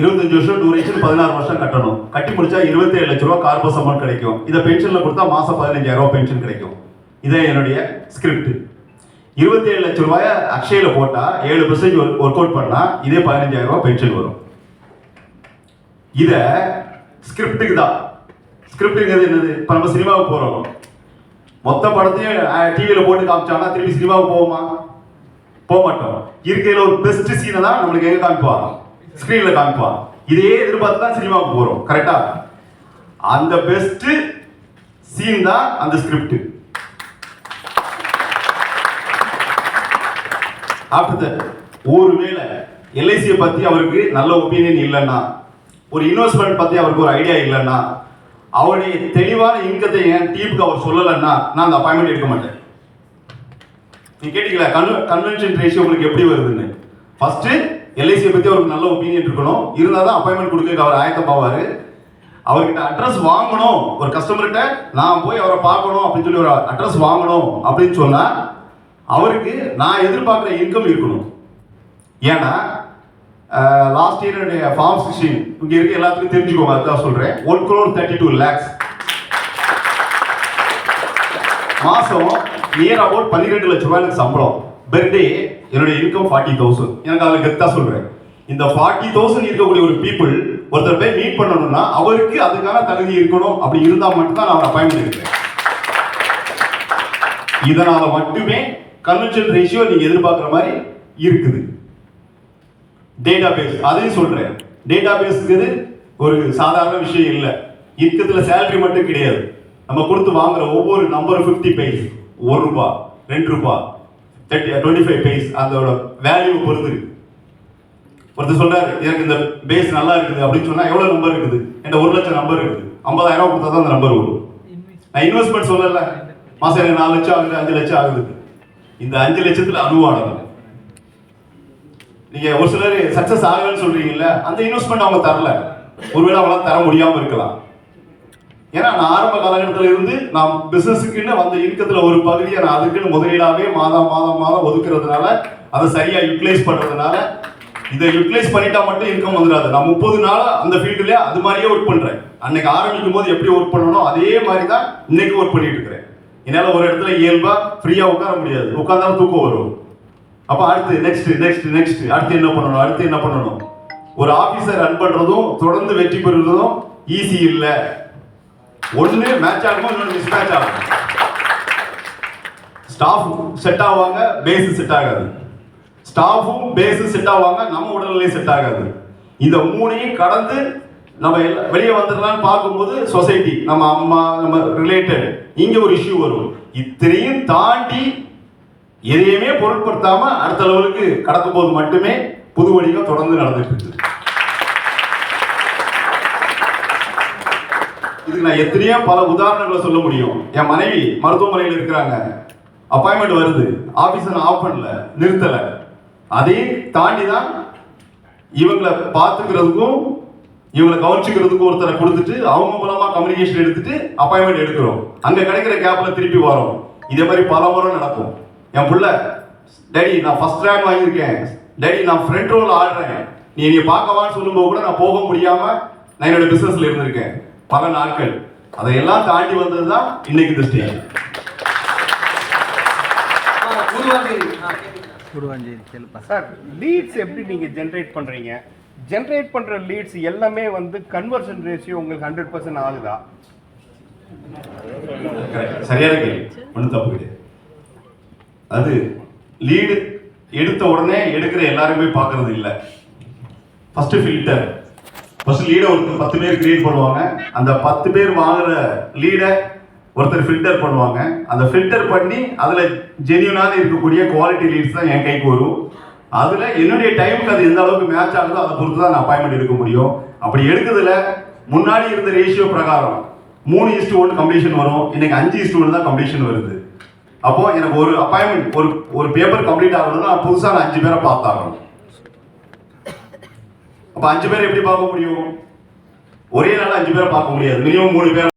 இருபத்தஞ்சு வருஷம் டூரேஷன் பதினாறு வருஷம் கட்டணும். கட்டி முடிச்சா இருபத்தி ஏழு லட்ச ரூபா கார்பஸ் அமௌண்ட் கிடைக்கும். இதை பென்ஷனில் கொடுத்தா மாதம் பதினஞ்சாயிரம் பென்ஷன் கிடைக்கும். இதே என்னுடைய ஸ்கிரிப்ட் இருபத்தி ஏழு லட்ச ரூபாய அக்ஷயில போட்டா ஏழு பர்சன்ட் ஒர்க் அவுட் பண்ணா இதே பதினஞ்சாயிரம் ரூபாய் பென்ஷன் வரும். இத ஸ்கிரிப்டுக்கு தான். ஸ்கிரிப்டுங்கிறது என்னது? இப்போ நம்ம சினிமாவுக்கு போறோம். மொத்த படத்தையும் டிவியில் போட்டு காமிச்சாங்கன்னா திருப்பி சினிமாவுக்கு போவோமா? போக மாட்டோம் இருக்கையில் ஒரு பெஸ்ட் சீனை தான் நம்மளுக்கு எங்க காமிப்பாங்க? ஸ்க்ரீனில் காமிப்பான் இதே எதிர்பார்த்து தான் சினிமாவுக்கு போறோம். கரெக்டா அந்த பெஸ்ட் சீன் தான் அந்த ஸ்கிரிப்ட் ஆஃப்டர் ஒருவேளை எல்ஐசியை பத்தி அவருக்கு நல்ல ஒப்பீனியன் இல்லைன்னா ஒரு இன்வெஸ்ட்மெண்ட் பத்தி அவருக்கு ஒரு ஐடியா இல்லைன்னா அவருடைய தெளிவான இன்கத்தை என் டீமுக்கு அவர் சொல்லலைன்னா நான் அந்த அப்பாயின்மெண்ட் எடுக்க மாட்டேன். நீ கேட்டீங்களா? கன்வென்ஷன் ரேஷியோ உங்களுக்கு எப்படி வருதுன்னு? ஃபர்ஸ்ட் எல்ஐசியை பற்றி அவருக்கு நல்ல ஒப்பீனியன் இருக்கணும். இருந்தால் தான் அப்பாயின்மெண்ட் கொடுக்க அவர் ஆயத்தப்பாவார் அவர்கிட்ட அட்ரஸ் வாங்கணும். ஒரு கஸ்டமர்கிட்ட நான் போய் அவரை பார்க்கணும் அப்படின்னு சொல்லி ஒரு அட்ரஸ் வாங்கணும் அப்படின்னு சொன்னால் அவருக்கு நான் எதிர்பார்க்குற இன்கம் இருக்கணும். ஏன்னா லாஸ்ட் இயருடைய ஃபார்ம் சிக்ஸ்டீன் இங்கே இருக்க எல்லாத்துக்கும் தெரிஞ்சுக்கோங்க அதுதான் சொல்கிறேன் one crore thirty two lakhs மாதம் நியர் அபவுட் பன்னிரெண்டு லட்ச ரூபாய் எனக்கு சம்பளம். பெர் டே என்னுடைய இன்கம் ஃபார்ட்டி தௌசண்ட் எனக்கு அதில் கெத்தா சொல்கிறேன் இந்த ஃபார்ட்டி தௌசண்ட் இருக்கக்கூடிய ஒரு பீப்புள் ஒருத்தர் போய் மீட் பண்ணணும்னா அவருக்கு அதுக்கான தகுதி இருக்கணும். அப்படி இருந்தால் மட்டும்தான் நான் அப்பாயின்மெண்ட் எடுக்கிறேன் இதனால் மட்டுமே கன்வென்ஷன் ரேஷியோ நீங்கள் எதிர்பார்க்குற மாதிரி இருக்குது. டேட்டா பேஸ் அதையும் சொல்கிறேன் டேட்டா பேஸுக்கு ஒரு சாதாரண விஷயம் இல்லை. இருக்கிறதுல சேலரி மட்டும் கிடையாது. நம்ம கொடுத்து வாங்குற ஒவ்வொரு நம்பர் ஃபிஃப்டி பைஸ் ஒரு ரூபா ரெண்டு ரூபா. தேர்ட்டி டுவெண்ட்டி ஃபைவ் பேஸ் அதோட வேல்யூ பொறுத்து ஒருத்தர் சொல்றாரு எனக்கு இந்த பேஸ் நல்லா இருக்குது அப்படின்னு சொன்னா எவ்வளவு நம்பர் இருக்குது? என்கிட்ட ஒரு லட்சம் நம்பர் இருக்குது. ஐம்பதாயிரம் ரூபாய் கொடுத்தா தான் அந்த நம்பர் வரும். நான் இன்வெஸ்ட்மெண்ட் சொல்லல. மாசம் எனக்கு நாலு லட்சம் ஆகுது அஞ்சு லட்சம் ஆகுது. இந்த அஞ்சு லட்சத்துல அனுமானம் நீங்க ஒரு சிலர் சக்சஸ் ஆகலன்னு சொல்றீங்கல்ல அந்த இன்வெஸ்ட்மெண்ட் அவங்க தரல. ஒருவேளை அவங்களால தர முடியாம இருக்கலாம். ஏன்னா நான் ஆரம்ப காலகட்டத்தில் இருந்து நான் பிசினஸுக்குன்னு வந்த இன்கத்தில் ஒரு பகுதியை நான் அதுக்குன்னு முதலீடாகவே மாதம் மாதம் மாதம் ஒதுக்குறதுனால அதை சரியாக யூட்டிலைஸ் பண்ணுறதுனால இதை யூட்டிலைஸ் பண்ணிட்டா மட்டும் இன்கம் வந்துடாது. நான் முப்பது நாள் அந்த ஃபீல்டுலேயே அது மாதிரியே ஒர்க் பண்ணுறேன் அன்னைக்கு ஆரம்பிக்கும் போது எப்படி ஒர்க் பண்ணணும் அதே மாதிரி தான் இன்னைக்கு ஒர்க் பண்ணிட்டு இருக்கிறேன். என்னால் ஒரு இடத்துல இயல்பாக ஃப்ரீயாக உட்கார முடியாது. உட்காந்தாலும் தூக்கம் வரும். அப்போ அடுத்து நெக்ஸ்ட் நெக்ஸ்ட் நெக்ஸ்ட் அடுத்து என்ன பண்ணணும்? அடுத்து என்ன பண்ணணும்? ஒரு ஆஃபீஸர் ரன் பண்ணுறதும் தொடர்ந்து வெற்றி பெறுவதும் ஈஸி இல்லை. ஒன்று மேட்ச் ஆகும் இன்னொன்று மிஸ் மேட்ச் ஆகும்? ஸ்டாஃப் செட் ஆவாங்க பேஸ் செட் ஆகாது. ஸ்டாஃபும் பேஸும் செட் ஆவாங்க நம்ம உடல்நிலை செட் ஆகாது. இந்த மூணையும் கடந்து நம்ம வெளியே வந்துடலாம்னு பார்க்கும்போது சொசைட்டி நம்ம அம்மா நம்ம ரிலேட்டட் இங்கே ஒரு இஷ்யூ வரும். இத்தனையும் தாண்டி எதையுமே பொருட்படுத்தாமல் அடுத்த லெவலுக்கு கடக்கும் போது மட்டுமே புது வணிகம் தொடர்ந்து நடந்துட்டு இருக்குது. இதுக்கு நான் எத்தனையோ பல உதாரணங்களை சொல்ல முடியும். என் மனைவி மருத்துவமனையில் இருக்கிறாங்க. அப்பாயின்மெண்ட் வருது. ஆபீஸை ஆஃப் பண்ணல நிறுத்தல. அதையும் தாண்டி தான் இவங்களை பார்த்துக்கிறதுக்கும் இவங்களை கவனிச்சுக்கிறதுக்கும் ஒருத்தரை கொடுத்துட்டு அவங்க மூலமா கம்யூனிகேஷன் எடுத்துட்டு அப்பாயின்மெண்ட் எடுக்கிறோம். அங்க கிடைக்கிற கேப்ல திருப்பி வரோம். இதே மாதிரி பல முறை நடக்கும். என் புள்ள டேடி நான் ஃபர்ஸ்ட் ரேங்க் வாங்கியிருக்கேன். டேடி நான் ஃப்ரண்ட் ரோல் ஆடுறேன். நீ நீ பார்க்கவான்னு சொல்லும்போது கூட நான் போக முடியாம நான் என்னோட பிசினஸ்ல இருந்திருக்கேன். பல நாட்கள். அதையெல்லாம் தாண்டி வந்தது தான் இன்னைக்கு இந்த ஸ்டேஜ் சார் லீட்ஸ் எப்படி நீங்க ஜென்ரேட் பண்றீங்க? ஜென்ரேட் பண்ற லீட்ஸ் எல்லாமே வந்து கன்வர்ஷன் ரேஷியோ உங்களுக்கு ஹண்ட்ரட் பர்சன்ட் ஆகுதா? சரியான கேள்வி ஒன்றும் தப்பு கிடையாது. அது லீடு எடுத்த உடனே எடுக்கிற எல்லாருமே பார்க்கறது இல்லை. ஃபர்ஸ்ட் ஃபில்டர் ஃபர்ஸ்ட் லீடை ஒருத்தர் பத்து பேர் கிரியேட் பண்ணுவாங்க. அந்த பத்து பேர் வாங்குற லீடை ஒருத்தர் ஃபில்டர் பண்ணுவாங்க. அந்த ஃபில்டர் பண்ணி அதில் ஜென்யூனாக இருக்கக்கூடிய குவாலிட்டி லீட்ஸ் தான் என் கைக்கு வரும். அதில் என்னுடைய டைமுக்கு அது எந்த அளவுக்கு மேட்ச் ஆகுதோ அதை பொறுத்து தான் நான் அப்பாயின்மெண்ட் எடுக்க முடியும். அப்படி எடுக்கிறதுல முன்னாடி இருந்த ரேஷியோ பிரகாரம் மூணு இஸ்டு ஒன்று கம்ப்ளீஷன் வரும். இன்னைக்கு அஞ்சு இஸ்டு ஒன்று தான் கம்ப்ளீஷன் வருது. அப்போது எனக்கு ஒரு அப்பாயின்மெண்ட் ஒரு ஒரு பேப்பர் கம்ப்ளீட் ஆகணும்னா புதுசாக நான் அஞ்சு பேரை பார்த்தாகணும். அப்போ அஞ்சு பேர் எப்படி பார்க்க முடியும்? ஒரே நாள் அஞ்சு பேரை பார்க்க முடியாது. மினிமம் மூணு பேர்